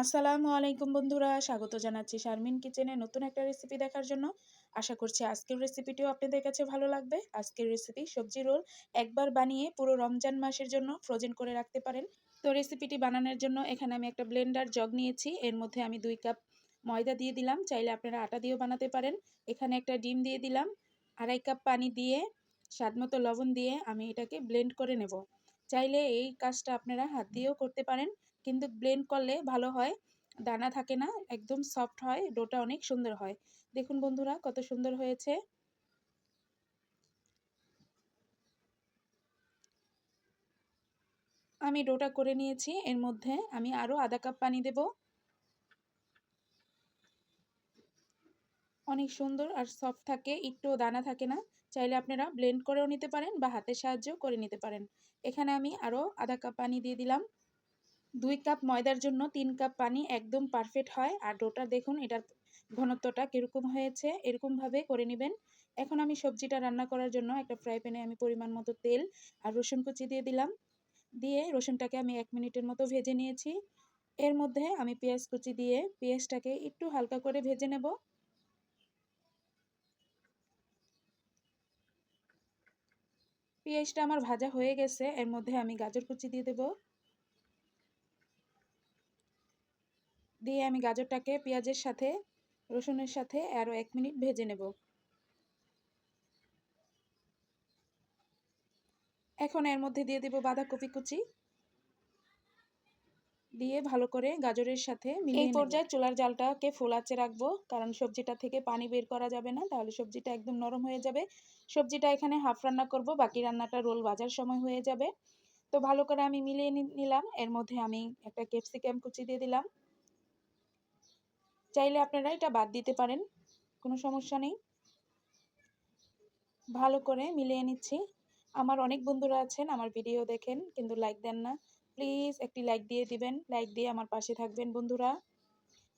আসসালামু আলাইকুম বন্ধুরা, স্বাগত জানাচ্ছি শারমিন কিচেনে নতুন একটা রেসিপি দেখার জন্য। আশা করছি আজকের রেসিপিটিও আপনাদের কাছে ভালো লাগবে। আজকের রেসিপি সবজি রোল একবার বানিয়ে পুরো রমজান মাসের জন্য ফ্রোজেন করে রাখতে পারেন। তো রেসিপিটি বানানোর জন্য এখানে আমি একটা ব্লেন্ডার জগ নিয়েছি। এর মধ্যে আমি দুই কাপ ময়দা দিয়ে দিলাম। চাইলে আপনারা আটা দিয়েও বানাতে পারেন। এখানে একটা ডিম দিয়ে দিলাম। আড়াই কাপ পানি দিয়ে স্বাদমতো লবণ দিয়ে আমি এটাকে ব্লেন্ড করে নেব। চাইলে এই কাজটা আপনারা হাত দিয়েও করতে পারেন। কিন্তু ব্লেন্ড করলে ভালো হয়। দানা থাকে না, একদম সফট হয় ডোটা অনেক সুন্দর হয়। দেখুন বন্ধুরা, কত সুন্দর হয়েছে। আমি ডোটা করে নিয়েছি, এর মধ্যে আমি আরও আধা কাপ পানি দেব। অনেক সুন্দর আর সফট থাকে, একটু দানা থাকে না। চাইলে আপনারা ব্লেন্ড করেও নিতে পারেন বা হাতের সাহায্যেও করে নিতে পারেন। এখানে আমি আরও আধা কাপ পানি দিয়ে দিলাম। দুই কাপ ময়দার জন্য তিন কাপ পানি একদম পারফেক্ট হয়। আর ডোটা দেখুন, এটার ঘনত্বটা কীরকম হয়েছে, এরকমভাবে করে নেবেন। এখন আমি সবজিটা রান্না করার জন্য একটা ফ্রাই প্যানে আমি পরিমাণ মতো তেল আর রসুন কুচি দিয়ে দিলাম। দিয়ে রসুনটাকে আমি এক মিনিটের মতো ভেজে নিয়েছি। এর মধ্যে আমি পেঁয়াজ কুচি দিয়ে পেঁয়াজটাকে একটু হালকা করে ভেজে নেব। পেঁয়াজটা আমার ভাজা হয়ে গেছে, এর মধ্যে আমি গাজর কুচি দিয়ে দেবো। দিয়ে আমি গাজরটাকে পেঁয়াজের সাথে রসুনের সাথে আরও এক মিনিট ভেজে নেব। এখন এর মধ্যে দিয়ে দেব বাঁধাকপি কুচি। দিয়ে ভালো করে গাজরের সাথে এই পর্যায়ে চুলার জালটাকে ফুল আঁচে রাখব কারণ সবজিটা থেকে পানি বের করা যাবে না তাহলে সবজিটা একদম নরম হয়ে যাবে। সবজিটা এখানে হাফ রান্না করব বাকি রান্নাটা রোল বাজার সময় হয়ে যাবে। তো ভালো করে আমি মিলিয়ে নিলাম। এর মধ্যে আমি একটা ক্যাপসিকাম কুচি দিয়ে দিলাম। চাইলে আপনারা এটা বাদ দিতে পারেন, কোনো সমস্যা নেই। ভালো করে মিলিয়ে নিচ্ছি। আমার অনেক বন্ধুরা আছেন, আমার ভিডিও দেখেন, কিন্তু লাইক দেন না। প্লিজ একটি লাইক দিয়ে দিবেন, লাইক দিয়ে আমার পাশে থাকবেন বন্ধুরা।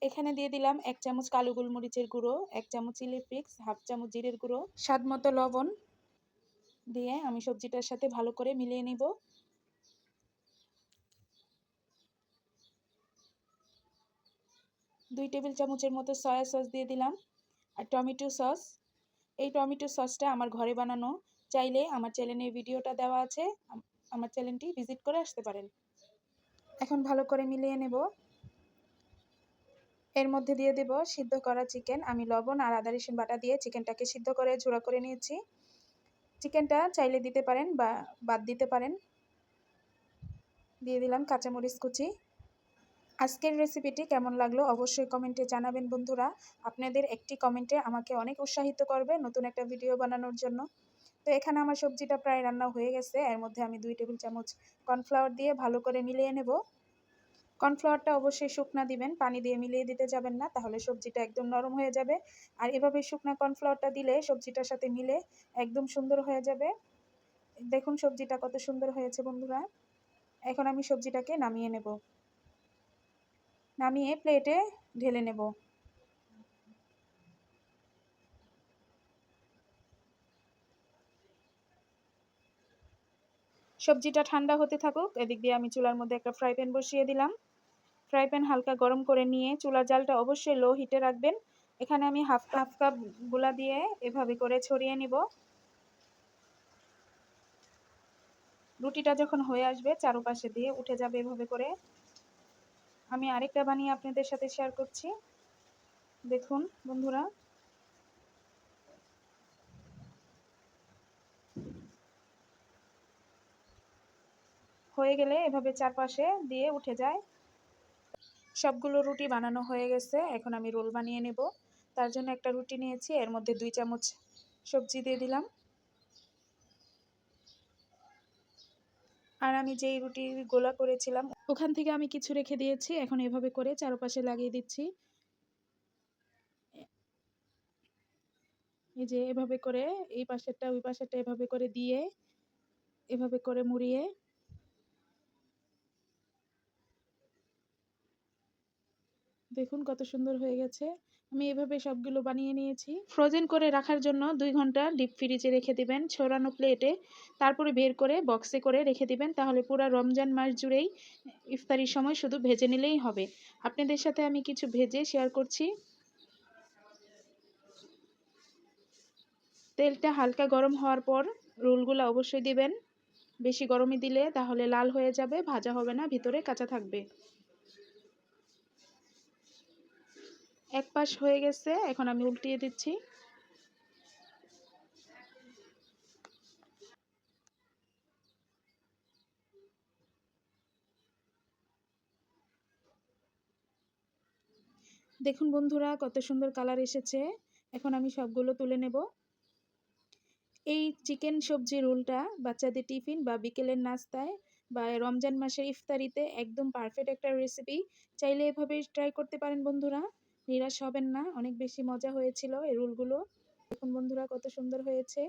এখানে দিয়ে দিলাম এক চামচ কালো গোলমরিচের গুঁড়ো, এক চামচ চিলি ফ্লিক্স, হাফ চামচ জিরের গুঁড়ো স্বাদ মতো লবণ দিয়ে আমি সবজিটার সাথে ভালো করে মিলিয়ে নিব। দুই টেবিল চামচের মতো সয়া সস দিয়ে দিলাম আর টমেটো সস। এই টমেটো সসটা আমার ঘরে বানানো। চাইলে আমার চ্যানেলের ভিডিওটা দেওয়া আছে। আমার চ্যানেলটি ভিজিট করে আসতে পারেন। এখন ভালো করে মিলিয়ে নেব। এর মধ্যে দিয়ে দেব সিদ্ধ করা চিকেন। আমি লবণ আর আদা রসুন বাটা দিয়ে চিকেনটাকে সিদ্ধ করে ঝোড়া করে নিয়েছি। চিকেনটা চাইলে দিতে পারেন বা বাদ দিতে পারেন। দিয়ে দিলাম কাঁচামরিচ কুচি। আজকের রেসিপিটি কেমন লাগল অবশ্যই কমেন্টে জানাবেন বন্ধুরা। আপনাদের একটি কমেন্টে আমাকে অনেক উৎসাহিত করবে নতুন একটা ভিডিও বানানোর জন্য। তো এখানে আমার সবজিটা প্রায় রান্না হয়ে গেছে। এর মধ্যে আমি দুই টেবিল চামচ কর্নফ্লাওয়ার দিয়ে ভালো করে মিলিয়ে নেব। কর্নফ্লাওয়ারটা অবশ্যই শুকনা দিবেন, পানি দিয়ে মিলিয়ে দিতে যাবেন না, তাহলে সবজিটা একদম নরম হয়ে যাবে। আর এভাবে শুকনা কর্নফ্লাওয়ারটা দিলে সবজিটার সাথে মিলে একদম সুন্দর হয়ে যাবে। দেখুন সবজিটা কত সুন্দর হয়েছে বন্ধুরা। এখন আমি সবজিটাকে নামিয়ে নেব। নামিয়ে প্লেটে ঢেলে নেব। সবজিটা ঠান্ডা হতে থাকুক, এদিক দিয়ে আমি চুলার মধ্যে একটা ফ্রাই প্যান বসিয়ে দিলাম। ফ্রাই প্যান হালকা গরম করে নিয়ে চুলার জালটা অবশ্যই লো হিটে রাখবেন। এখানে আমি হাফ হাফ কাপগুলা দিয়ে এভাবে করে ছড়িয়ে নিব। রুটিটা যখন হয়ে আসবে, চারোপাশে দিয়ে উঠে যাবে এভাবে করে। আমি আরেকটা বানিয়ে আপনাদের সাথে শেয়ার করছি। দেখুন, বন্ধুরা। হয়ে গেলে এভাবে চারপাশে দিয়ে উঠে যায়। সবগুলো রুটি বানানো হয়ে গেছে। এখন আমি রোল বানিয়ে নেব। তার জন্য একটা রুটি নিয়েছি। এর মধ্যে দুই চামচ সবজি দিয়ে দিলাম। আর আমি যেই রুটি গোলা করেছিলাম, ওখান থেকে আমি কিছু রেখে দিয়েছি, এখন এভাবে করে চারপাশে লাগিয়ে দিচ্ছি। এই যে এভাবে করে, এই পাশেরটা, ওই পাশেরটা এভাবে করে দিয়ে, এভাবে করে মুড়িয়ে দেখুন কত সুন্দর হয়ে গেছে। আমি এভাবে সবগুলো বানিয়ে নিয়েছি। ফ্রোজেন করে রাখার জন্য দুই ঘণ্টা ডিপ ফ্রিজে রেখে দিবেন, ছড়ানো প্লেটে তারপরে বের করে বক্সে করে রেখে দিবেন, তাহলে পুরো রমজান মাস জুড়েই ইফতারির সময় শুধু ভেজে নিলেই হবে। আপনাদের সাথে আমি কিছু ভেজে শেয়ার করছি। তেলটা হালকা গরম হওয়ার পর রোলগুলো অবশ্যই দিবেন। বেশি গরমে দিলে তাহলে লাল হয়ে যাবে, ভাজা হবে না, ভিতরে কাঁচা থাকবে। এক পাশ হয়ে গেছে, এখন আমি উল্টিয়ে দিচ্ছি। দেখুন বন্ধুরা, কত সুন্দর কালার এসেছে। এখন আমি সবগুলো তুলে নেব। এই চিকেন সবজি রোলটা বাচ্চাদের টিফিন বা বিকেলের নাস্তায় বা রমজান মাসের ইফতারিতে একদম পারফেক্ট একটা রেসিপি চাইলে এভাবে ট্রাই করতে পারেন বন্ধুরা। নিরাশ হবেন না, অনেক বেশি মজা হয়েছিল এই রোলগুলো। দেখুন বন্ধুরা, কত সুন্দর হয়েছে।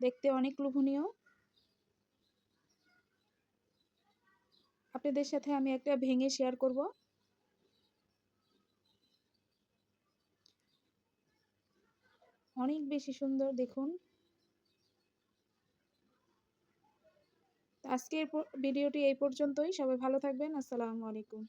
দেখতে অনেক লোভনীয়। আপনাদের সাথে আমি একটা ভেঙে শেয়ার করব। অনেক বেশি সুন্দর, দেখুন। আজকের ভিডিওটি এই পর্যন্তই। সবাই ভালো থাকবেন। আসসালামু আলাইকুম।